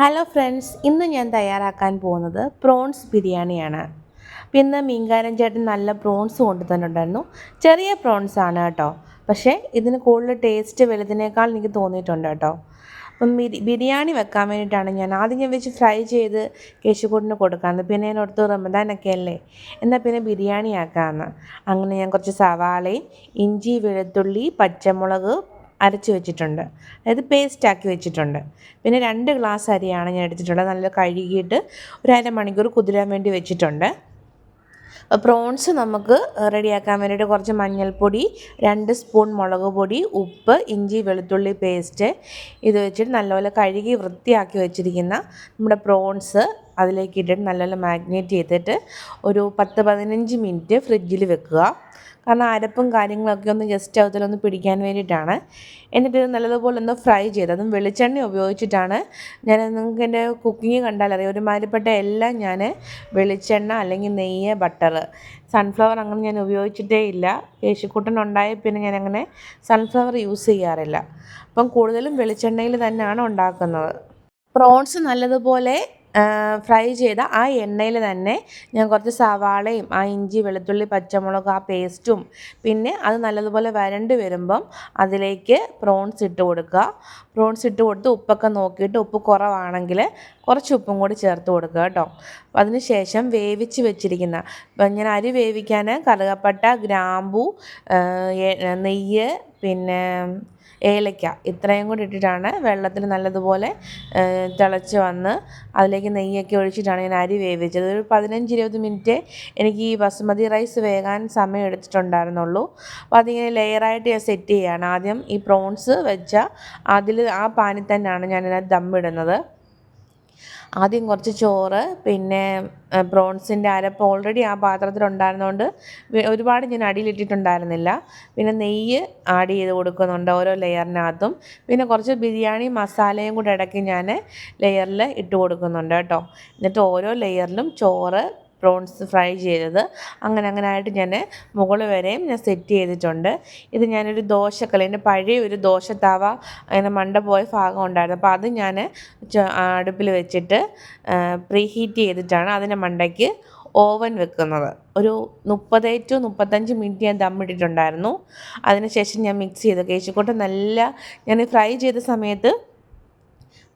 Hello friends ഇന്ന് ഞാൻ തയ്യാറാക്കാൻ പോകുന്നത് പ്രോൺസ് ബിരിയാണിയാണ്. പിന്നെ മീൻകാരൻ ചേട്ടൻ നല്ല പ്രോൺസ് കൊണ്ടു തന്നിട്ടുണ്ടായിരുന്നു ചെറിയ പ്രോൺസ് ആണ് കേട്ടോ. പക്ഷേ ഇതിന് കൂടുതൽ ടേസ്റ്റ് വലുതിനേക്കാൾ എനിക്ക് തോന്നിയിട്ടുണ്ട് കേട്ടോ. അപ്പം ബിരി ബിരിയാണി വെക്കാൻ വേണ്ടിയിട്ടാണ് ഞാൻ ആദ്യം ഞാൻ വെച്ച് ഫ്രൈ ചെയ്ത് കേശുകൂട്ടിന് കൊടുക്കാമെന്ന് പിന്നെ ഞാൻ റമദാനൊക്കെ അല്ലേ? എന്നാൽ പിന്നെ ബിരിയാണി ആക്കാമെന്ന് അങ്ങനെ ഞാൻ കുറച്ച് സവാളയും ഇഞ്ചി വെളുത്തുള്ളി പച്ചമുളക് അരച്ച് വെച്ചിട്ടുണ്ട്. അതായത് പേസ്റ്റാക്കി വെച്ചിട്ടുണ്ട്. പിന്നെ രണ്ട് ഗ്ലാസ് അരിയാണ് ഞാൻ എടുത്തിട്ടുള്ളത്. നല്ല കഴുകിയിട്ട് ഒരു അരമണിക്കൂർ കുതിരാൻ വേണ്ടി വെച്ചിട്ടുണ്ട്. പ്രോൺസ് നമുക്ക് റെഡിയാക്കാൻ വേണ്ടിയിട്ട് കുറച്ച് മഞ്ഞൾപ്പൊടി രണ്ട് സ്പൂൺ മുളക് പൊടി ഉപ്പ് ഇഞ്ചി വെളുത്തുള്ളി പേസ്റ്റ് ഇത് വെച്ചിട്ട് നല്ലപോലെ കഴുകി വൃത്തിയാക്കി വെച്ചിരിക്കുന്ന നമ്മുടെ പ്രോൺസ് അതിലേക്ക് ഇട്ടിട്ട് നല്ലപോലെ മാഗ്നേറ്റ് ചെയ്തിട്ട് ഒരു പത്ത് പതിനഞ്ച് മിനിറ്റ് ഫ്രിഡ്ജിൽ വെക്കുക. കാരണം അരപ്പും കാര്യങ്ങളൊക്കെ ഒന്ന് ജസ്റ്റ് ഒന്ന് പിടിക്കാൻ വേണ്ടിയിട്ടാണ്. എന്നിട്ട് നല്ലതുപോലെ ഒന്ന് ഫ്രൈ ചെയ്ത് അതും വെളിച്ചെണ്ണ ഉപയോഗിച്ചിട്ടാണ്. ഞാൻ നിങ്ങൾക്ക് എന്റെ കുക്കിങ് കണ്ടാലറിയാം ഒരുമാതിരിപ്പെട്ട എല്ലാം ഞാൻ വെളിച്ചെണ്ണ അല്ലെങ്കിൽ നെയ്യ് ബട്ടർ സൺഫ്ലവർ അങ്ങനെ ഞാൻ ഉപയോഗിച്ചിട്ടേ ഇല്ല. കേശുക്കുട്ടൻ ഉണ്ടായ പിന്നെ ഞാൻ അങ്ങനെ സൺഫ്ലവർ യൂസ് ചെയ്യാറില്ല. അപ്പം കൂടുതലും വെളിച്ചെണ്ണയിൽ തന്നെയാണ് ഉണ്ടാക്കുന്നത്. പ്രോൺസ് നല്ലതുപോലെ ഫ്രൈ ചെയ്ത ആ എണ്ണയിൽ തന്നെ ഞാൻ കുറച്ച് സവാളയും ആ ഇഞ്ചി വെളുത്തുള്ളി പച്ചമുളക് ആ പേസ്റ്റും പിന്നെ അത് നല്ലതുപോലെ വരണ്ട് വരുമ്പം അതിലേക്ക് പ്രോൺസ് ഇട്ട് കൊടുക്കുക. പ്രോൺസ് ഇട്ട് കൊടുത്ത് ഉപ്പൊക്കെ നോക്കിയിട്ട് ഉപ്പ് കുറവാണെങ്കിൽ കുറച്ച് ഉപ്പും കൂടി ചേർത്ത് കൊടുക്കുക കേട്ടോ. അതിനുശേഷം വേവിച്ച് വെച്ചിരിക്കുന്ന ഞാൻ അരി വേവിക്കാൻ കറുകപ്പട്ട ഗ്രാമ്പു നെയ്യ് പിന്നെ ഏലക്ക ഇത്രയും കൂടി ഇട്ടിട്ടാണ് വെള്ളത്തിൽ നല്ലതുപോലെ തിളച്ച് വന്ന് അതിലേക്ക് നെയ്യൊക്കെ ഒഴിച്ചിട്ടാണ് ഞാൻ അരി വേവിച്ചത്. ഒരു പതിനഞ്ച് ഇരുപത് മിനിറ്റ് എനിക്ക് ഈ ബസുമതി റൈസ് വേകാൻ സമയം എടുത്തിട്ടുണ്ടായിരുന്നുള്ളൂ. അപ്പോൾ അതിങ്ങനെ ലെയറായിട്ട് ഞാൻ സെറ്റ് ചെയ്യുകയാണ് ആദ്യം ഈ പ്രോൺസ് വെച്ച അതിൽ ആ പാനിൽ തന്നെയാണ് ഞാനതിനകത്ത് ദമ്മിടുന്നത് ആദ്യം കുറച്ച് ചോറ് പിന്നെ പ്രോൺസിന്റെ അരപ്പ് ഓൾറെഡി ആ പാത്രത്തിൽ ഉണ്ടായിരുന്നതുകൊണ്ട് ഒരുപാട് ഞാൻ അടിയിലിട്ടിട്ടുണ്ടായിരുന്നില്ല പിന്നെ നെയ്യ് ആഡ് ചെയ്ത് കൊടുക്കുന്നുണ്ട് ഓരോ ലെയറിനകത്തും പിന്നെ കുറച്ച് ബിരിയാണി മസാലയും കൂടെ ഇടയ്ക്ക് ഞാൻ ലെയറിൽ ഇട്ട് കൊടുക്കുന്നുണ്ട് കേട്ടോ. എന്നിട്ട് ഓരോ ലെയറിലും ചോറ് പ്രോൺസ് ഫ്രൈ ചെയ്തത്. അങ്ങനെ അങ്ങനെ ആയിട്ട് ഞാൻ മുകളിൽ വരെയും ഞാൻ സെറ്റ് ചെയ്തിട്ടുണ്ട്. ഇത് ഞാനൊരു ദോശക്കല്ല് എന്റെ പഴയ ഒരു ദോശത്താവ അങ്ങനെ മണ്ട പോയ ഭാഗം ഉണ്ടായിരുന്നു. അപ്പോൾ അത് ഞാൻ അടുപ്പിൽ വെച്ചിട്ട് പ്രീ ഹീറ്റ് ചെയ്തിട്ടാണ് അതിന്റെ മണ്ടയ്ക്ക് ഓവൻ വെക്കുന്നത്. ഒരു മുപ്പത് ടു മുപ്പത്തഞ്ച് മിനിറ്റ് ഞാൻ ദമ്മിട്ടിട്ടുണ്ടായിരുന്നു അതിനുശേഷം ഞാൻ മിക്സ് ചെയ്ത്. കേശിക്കോട്ട് നല്ല ഞാൻ ഫ്രൈ ചെയ്ത സമയത്ത്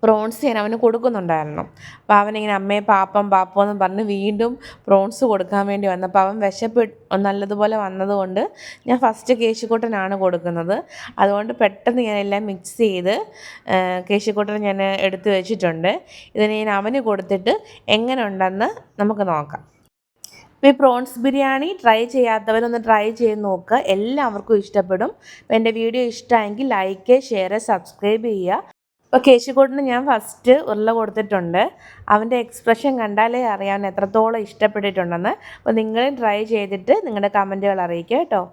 പ്രോൺസ് ഞാൻ അവന് കൊടുക്കുന്നുണ്ടായിരുന്നു. അപ്പോൾ അവനിങ്ങനെ അമ്മയെ പാപ്പം പാപ്പം എന്ന് പറഞ്ഞ് വീണ്ടും പ്രോൺസ് കൊടുക്കാൻ വേണ്ടി വന്നപ്പോൾ അവൻ വിശപ്പ് നല്ലതുപോലെ വന്നതുകൊണ്ട് ഞാൻ ഫസ്റ്റ് കേശിക്കൂട്ടനാണ് കൊടുക്കുന്നത്. അതുകൊണ്ട് പെട്ടെന്ന് ഞാൻ എല്ലാം മിക്സ് ചെയ്ത് കേശിക്കൂട്ടൻ ഞാൻ എടുത്തു വെച്ചിട്ടുണ്ട്. ഇതിന് ഞാൻ അവന് കൊടുത്തിട്ട് എങ്ങനെ ഉണ്ടെന്ന് നമുക്ക് നോക്കാം. ഈ പ്രോൺസ് ബിരിയാണി ട്രൈ ചെയ്യാത്തവരൊന്ന് ട്രൈ ചെയ്ത് നോക്കുക. എല്ലാവർക്കും ഇഷ്ടപ്പെടും. എന്റെ വീഡിയോ ഇഷ്ടമായെങ്കിൽ ലൈക്ക് ഷെയർ സബ്സ്ക്രൈബ് ചെയ്യുക. അപ്പോൾ കേശുകൂട്ടിന് ഞാൻ ഫസ്റ്റ് ഉരുള കൊടുത്തിട്ടുണ്ട്. അവന്റെ എക്സ്പ്രഷൻ കണ്ടാലേ അറിയാൻ എത്രത്തോളം ഇഷ്ടപ്പെട്ടിട്ടുണ്ടെന്ന്. അപ്പോൾ നിങ്ങളും ട്രൈ ചെയ്തിട്ട് നിങ്ങളുടെ കമന്റുകൾ അറിയിക്കുക കേട്ടോ.